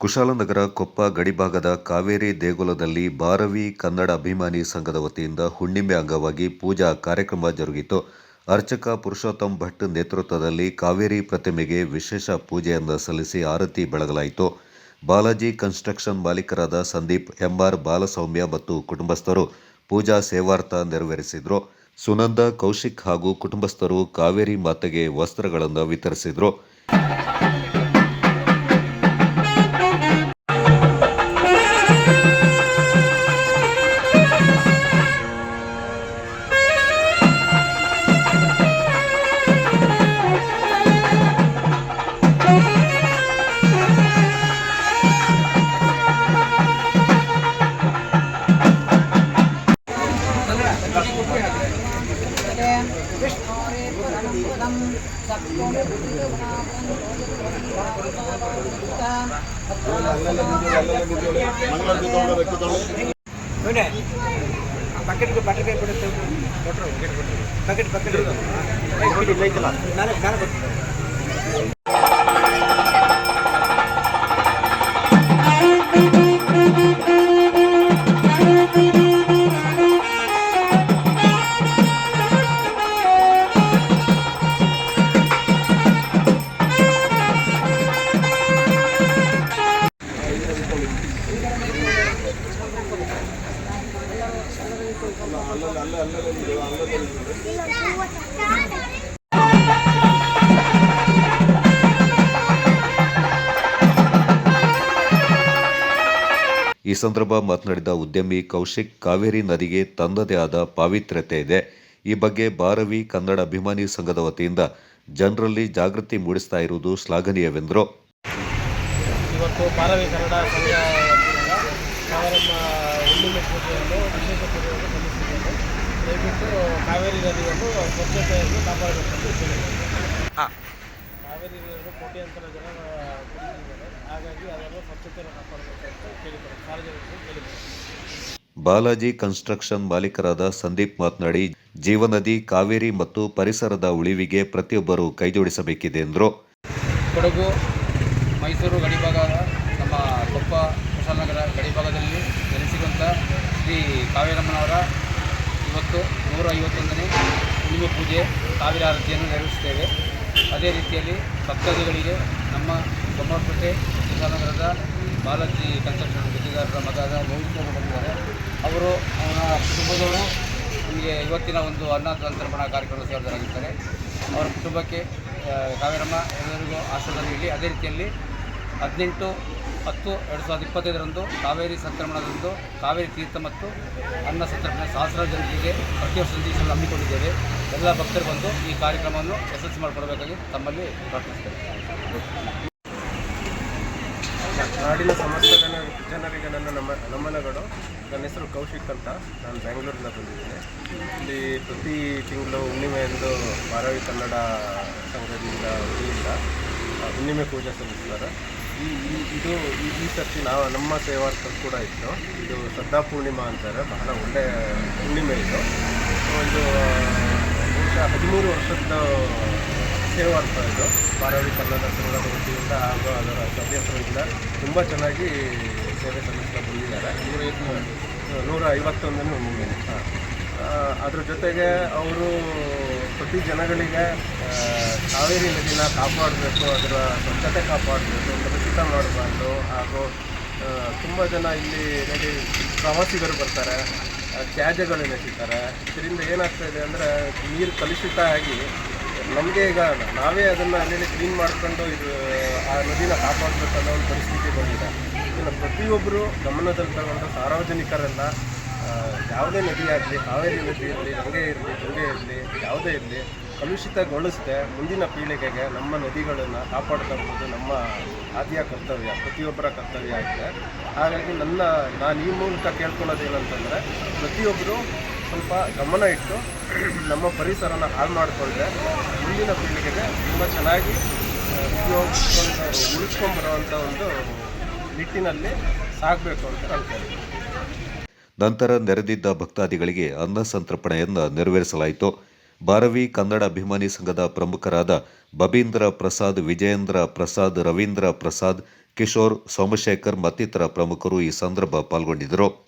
ಕುಶಾಲನಗರ ಕೊಪ್ಪ ಗಡಿಭಾಗದ ಕಾವೇರಿ ದೇಗುಲದಲ್ಲಿ ಭಾರವಿ ಕನ್ನಡ ಅಭಿಮಾನಿ ಸಂಘದ ವತಿಯಿಂದ ಹುಣ್ಣಿಮೆ ಅಂಗವಾಗಿ ಪೂಜಾ ಕಾರ್ಯಕ್ರಮ ಜರುಗಿತು. ಅರ್ಚಕ ಪುರುಷೋತ್ತಮ್ ಭಟ್ ನೇತೃತ್ವದಲ್ಲಿ ಕಾವೇರಿ ಪ್ರತಿಮೆಗೆ ವಿಶೇಷ ಪೂಜೆಯನ್ನು ಸಲ್ಲಿಸಿ ಆರತಿ ಬೆಳಗಲಾಯಿತು. ಬಾಲಾಜಿ ಕನ್ಸ್ಟ್ರಕ್ಷನ್ ಮಾಲೀಕರಾದ ಸಂದೀಪ್ ಎಂಆರ್ ಬಾಲಸೌಮ್ಯ ಮತ್ತು ಕುಟುಂಬಸ್ಥರು ಪೂಜಾ ಸೇವಾರ್ಥ ನೆರವೇರಿಸಿದರು. ಸುನಂದ ಕೌಶಿಕ್ ಹಾಗೂ ಕುಟುಂಬಸ್ಥರು ಕಾವೇರಿ ಮಾತೆಗೆ ವಸ್ತ್ರಗಳನ್ನು ವಿತರಿಸಿದ್ರು. ಇವನೇ ಬಕೆಟ್ ಬಟ್ಟೆ ಬಿಡುತ್ತೆ ಬಕೆಟ್ ಬಕೆಟ್ ಮೇಲೆ ಮೇಲೆ ಬರ್ತೀನಿ ಈ ಸಂದರ್ಭ ಮಾತನಾಡಿದ ಉದ್ಯಮಿ ಕೌಶಿಕ್, ಕಾವೇರಿ ನದಿಗೆ ತನ್ನದೇ ಆದ ಪಾವಿತ್ರ್ಯತೆ ಇದೆ. ಈ ಬಗ್ಗೆ ಭಾರವಿ ಕನ್ನಡ ಅಭಿಮಾನಿ ಸಂಘದ ವತಿಯಿಂದ ಜನರಲ್ಲಿ ಜಾಗೃತಿ ಮೂಡಿಸ್ತಾ ಇರುವುದು ಶ್ಲಾಘನೀಯವೆಂದರು. ಇವತ್ತು ಭಾರವಿ ಕನ್ನಡ ಸಂಘ ವತಿಯಿಂದ ಕಾವೇರಮ್ಮ ಹುಣ್ಣಿಮೆ ಪೂಜೆಯನ್ನು ವಿಶೇಷ ಪೂಜೆಯನ್ನು ಸಲ್ಲಿಸಿದ್ದೇವೆ ದಯವಿಟ್ಟು ಕಾವೇರಿ ನದಿಯನ್ನು ಸ್ವಚ್ಛತೆಯನ್ನು ಕಾಪಾಡಬೇಕಂತ ಕೇಳಿದ್ದೇನೆ ಕಾವೇರಿ ನೀರನ್ನು ಕೋಟ್ಯಾಂತರ ಜನ ಕುಡಿದಿದ್ದಾರೆ ಹಾಗಾಗಿ ಅದನ್ನು ಸ್ವಚ್ಛತೆಯನ್ನು ಕಾಪಾಡಬೇಕಂತ ಕೇಳಿದ್ದಾರೆ ಸಾರ್ವಜನಿಕರು ಕೇಳಿದ್ದಾರೆ ಬಾಲಾಜಿ ಕನ್ಸ್ಟ್ರಕ್ಷನ್ ಮಾಲೀಕರಾದ ಸಂದೀಪ್ ಮಾತನಾಡಿ ಜೀವನದಿ ಕಾವೇರಿ ಮತ್ತು ಪರಿಸರದ ಉಳಿವಿಗೆ ಪ್ರತಿಯೊಬ್ಬರು ಕೈಜೋಡಿಸಬೇಕಿದೆ ಎಂದರು. ಕೊಡಗು ಮೈಸೂರು ಗಡಿಭಾಗದ ನಮ್ಮ ಕೊಪ್ಪ ಕುಶಾಲನಗರ ಗಡಿಭಾಗದಲ್ಲಿ ನೆಲೆಸಿರುವಂಥ ಶ್ರೀ ಕಾವೇರಮ್ಮನವರ ಇವತ್ತು ನೂರ ಐವತ್ತೊಂದನೇ ಹುಣ್ಣಿಮೆ ಪೂಜೆ ಸಾವಿರ ಆರತಿಯನ್ನು ನೆರವೇರಿಸುತ್ತೇವೆ. ಅದೇ ರೀತಿಯಲ್ಲಿ ಭಕ್ತಾದಿಗಳಿಗೆ ನಮ್ಮ ಬೊಮ್ಮಪೇಟೆ ಕುಶಾಲನಗರದ ಬಾಲಾಜಿ ಕನ್ಸ್ಟ್ರಕ್ಷನ್ ಗುತ್ತಿಗೆದಾರರ ಮಗದ ಮೋಹಿತ್ ಬಂದಿದ್ದಾರೆ. ಅವರು ಅವರ ಕುಟುಂಬದವರು ನಮಗೆ ಇವತ್ತಿನ ಒಂದು ಅನ್ನ ಸಂತರ್ಪಣಾ ಕಾರ್ಯಕ್ರಮ ಸೇರಿದರಾಗಿದ್ದಾರೆ ಅವರ ಕುಟುಂಬಕ್ಕೆ ಕಾವೇರಮ್ಮ ಎಲ್ಲರಿಗೂ ಆಶೀರ್ವಾದ ನೀಡಿ, ಅದೇ ರೀತಿಯಲ್ಲಿ ಹದಿನೆಂಟು, ಹತ್ತು, ಎರಡು ಸಾವಿರದ ಇಪ್ಪತ್ತೈದರಂದು ಕಾವೇರಿ ಸಂಕ್ರಮಣದಂದು ಕಾವೇರಿ ತೀರ್ಥ ಮತ್ತು ಅನ್ನ ಸಂತರ್ಪಣೆ ಸಹಸ್ರಾರು ಜನರಿಗೆ ಪ್ರತಿ ವರ್ಷ ಸಂದೇಶವನ್ನು ಹಮ್ಮಿಕೊಂಡಿದ್ದೇವೆ. ಎಲ್ಲ ಭಕ್ತರು ಬಂದು ಈ ಕಾರ್ಯಕ್ರಮವನ್ನು ಯಶಸ್ವಿ ಮಾಡಿಕೊಡಬೇಕಾಗಿ ತಮ್ಮಲ್ಲಿ ಪ್ರಾರ್ಥಿಸುತ್ತೇವೆ ನಾಡಿನ ಸಮಸ್ತ ಜನ, ಜನರಿಗೆ ನನ್ನ ನಮ್ಮ ನಮನಗಳು. ನನ್ನ ಹೆಸರು ಕೌಶಿಕ್ ಅಂತ. ನಾನು ಬೆಂಗಳೂರಿಂದ ಬಂದಿದ್ದೇನೆ. ಇಲ್ಲಿ ಪ್ರತಿ ತಿಂಗಳು ಹುಣ್ಣಿಮೆಯಂದು ಬಾರವಿ ಕನ್ನಡ ಸಂಘದಿಂದ ಹುಣ್ಣಿಮೆ ಪೂಜೆ ಸಲ್ಲಿಸ್ತಾರೆ. ಈ ಇದು ಈ ಸರ್ತಿ ನಾವು ನಮ್ಮ ಸೇವಾರ್ಥ ಕೂಡ ಇತ್ತು. ಇದು ಶ್ರದ್ಧಾ ಪೂರ್ಣಿಮಾ ಅಂತಾರೆ. ಬಹಳ ಒಳ್ಳೆಯ ಪೂರ್ಣಿಮೆ ಇದು. ಒಂದು ಬಹುಶಃ ಹದಿಮೂರು ವರ್ಷದ ಸೇವಾರ್ಥ ಇದು. ಭಾರವಿ ಕನ್ನಡ ಸಂಘದ ವತಿಯಿಂದ ಹಾಗೂ ಅದರ ಸದಸ್ಯರಿಂದ ತುಂಬ ಚೆನ್ನಾಗಿ ಸೇವೆ ಸಲ್ಲಿಸ್ತಾ ಬಂದಿದ್ದಾರೆ. ನೂರ ನೂರ ಐವತ್ತೊಂದನ್ನು ಹುಣ್ಣಿಮೆ ಹಾಂ. ಅದ್ರ ಜೊತೆಗೆ ಅವರು ಪ್ರತಿ ಜನಗಳಿಗೆ ಕಾವೇರಿ ನದಿನ ಕಾಪಾಡಬೇಕು, ಅದರ ಸ್ವಚ್ಛತೆ ಕಾಪಾಡಬೇಕು ಕಲುಷಿತ ಮಾಡಬಾರ್ದು. ಹಾಗೂ ತುಂಬ ಜನ ಇಲ್ಲಿ ನೋಡಿ ಪ್ರವಾಸಿಗರು ಬರ್ತಾರೆ ತ್ಯಾಜ್ಯಗಳು ನೆಸಿತಾರೆ ಇದರಿಂದ ಏನಾಗ್ತಾ ಇದೆ ಅಂದರೆ ನೀರು ಕಲುಷಿತ ಆಗಿ ನಮಗೆ ಈಗ ನಾವೇ ಅದನ್ನು ಅಲ್ಲಿ ಕ್ಲೀನ್ ಮಾಡ್ಕೊಂಡು ಇದು, ಆ ನದಿನ ಕಾಪಾಡಬೇಕನ್ನೋ ಒಂದು ಪರಿಸ್ಥಿತಿ ಬಂದಿದೆ. ಇದನ್ನು ಪ್ರತಿಯೊಬ್ಬರು ಗಮನದಲ್ಲಿ ತಗೊಂಡು ಸಾರ್ವಜನಿಕರೆಲ್ಲ ಯಾವುದೇ ನದಿ ಆಗಲಿ, ಕಾವೇರಿ ನದಿ ಇರಲಿ ಗಂಗೆ ಇರಲಿ ಗಂಗೆ ಇರಲಿ, ಯಾವುದೇ ಇರಲಿ, ಕಲುಷಿತಗೊಳಿಸದೆ ಮುಂದಿನ ಪೀಳಿಗೆಗೆ ನಮ್ಮ ನದಿಗಳನ್ನು ಕಾಪಾಡ್ಕೊಳ್ಬೋದು, ನಮ್ಮ ಆದ್ಯ ಕರ್ತವ್ಯ, ಪ್ರತಿಯೊಬ್ಬರ ಕರ್ತವ್ಯ ಆಗಿದೆ. ಹಾಗಾಗಿ ನನ್ನ, ನಾನು ಈ ಮೂಲಕ ಕೇಳ್ಕೊಳ್ಳೋದು ಏನಂತಂದರೆ ಪ್ರತಿಯೊಬ್ಬರು ಸ್ವಲ್ಪ ಗಮನ ಇಟ್ಟು ನಮ್ಮ ಪರಿಸರನ ಹಾಳು ಮಾಡಿಕೊಂಡ್ರೆ ಮುಂದಿನ ಪೀಳಿಗೆಗೆ ತುಂಬ ಚೆನ್ನಾಗಿ ಉಪಯೋಗಿಸ್ಕೊಂಡು ಉಳಿಸ್ಕೊಂಡ್ಬರೋವಂಥ ಒಂದು ನಿಟ್ಟಿನಲ್ಲಿ ಸಾಗಬೇಕು ಅಂತ ನಾನು ನಂತರ ನೆರೆದಿದ್ದ ಭಕ್ತಾದಿಗಳಿಗೆ ಅನ್ನ ಸಂತರ್ಪಣೆಯನ್ನು ನೆರವೇರಿಸಲಾಯಿತು. ಭಾರವಿ ಕನ್ನಡ ಅಭಿಮಾನಿ ಸಂಘದ ಪ್ರಮುಖರಾದ ಬಬೀಂದ್ರ ಪ್ರಸಾದ್, ವಿಜಯೇಂದ್ರ ಪ್ರಸಾದ್, ರವೀಂದ್ರ ಪ್ರಸಾದ್, ಕಿಶೋರ್ ಸೋಮಶೇಖರ್ ಮತ್ತಿತರ ಪ್ರಮುಖರು ಈ ಸಂದರ್ಭ ಪಾಲ್ಗೊಂಡಿದ್ದರು.